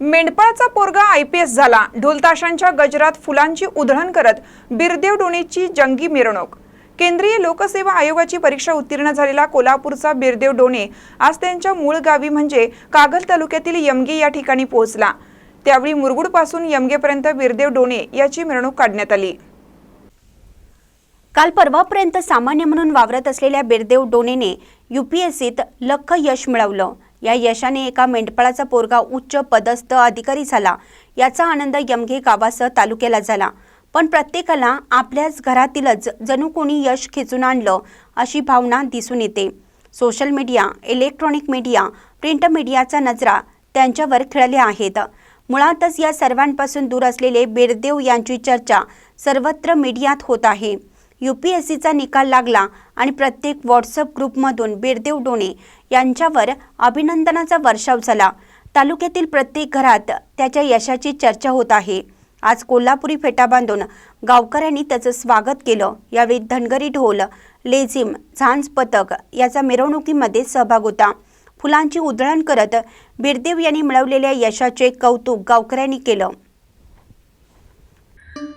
मेंढपाळचा पोरगा I P S झाला. ढोलताशांच्या गजरात फुलांची उधळण करत बिरदेव डोणेची जंगी मिरवणूक. केंद्रीय लोकसेवा आयोगाची परीक्षा उत्तीर्ण झालेला कोल्हापूरचा बिरदेव डोणे आज त्यांच्या मूळ गावी म्हणजे कागल तालुक्यातील यमगे या ठिकाणी पोहोचला. त्यावेळी मुरगुडपासून यमगेपर्यंत बिरदेव डोणे याची मिरवणूक काढण्यात आली. काल परवापर्यंत सामान्य म्हणून वावरत असलेल्या बिरदेव डोनेने युपीएससीत लख यश मिळवलं. या यशाने एका मेंढपाळाचा पोरगा उच्च पदस्थ अधिकारी झाला. याचा आनंद यमघे गावासह तालुक्याला झाला. पण प्रत्येकाला आपल्याच घरातीलच जणू कोणी यश खेचून आणलं अशी भावना दिसून येते. Social media electronic media print मीडियाचा नजरा त्यांच्यावर खेळल्या आहेत. मुळातच या सर्वांपासून दूर असलेले बिरदेव यांची चर्चा सर्वत्र मीडियात होत आहे. यू पी एस सीचा निकाल लागला आणि प्रत्येक व्हॉट्सअप ग्रुपमधून बिरदेव डोणे यांच्यावर अभिनंदनाचा वर्षाव झाला. तालुक्यातील प्रत्येक घरात त्याच्या यशाची चर्चा होत आहे. आज कोल्हापुरी फेटा बांधून गावकऱ्यांनी त्याचं स्वागत केलं. यावेळी धनगरी ढोल लेझिम झांज पथक याचा मिरवणुकीमध्ये सहभाग होता. फुलांची उधळण करत बिरदेव यांनी मिळवलेल्या यशाचे कौतुक गावकऱ्यांनी केलं.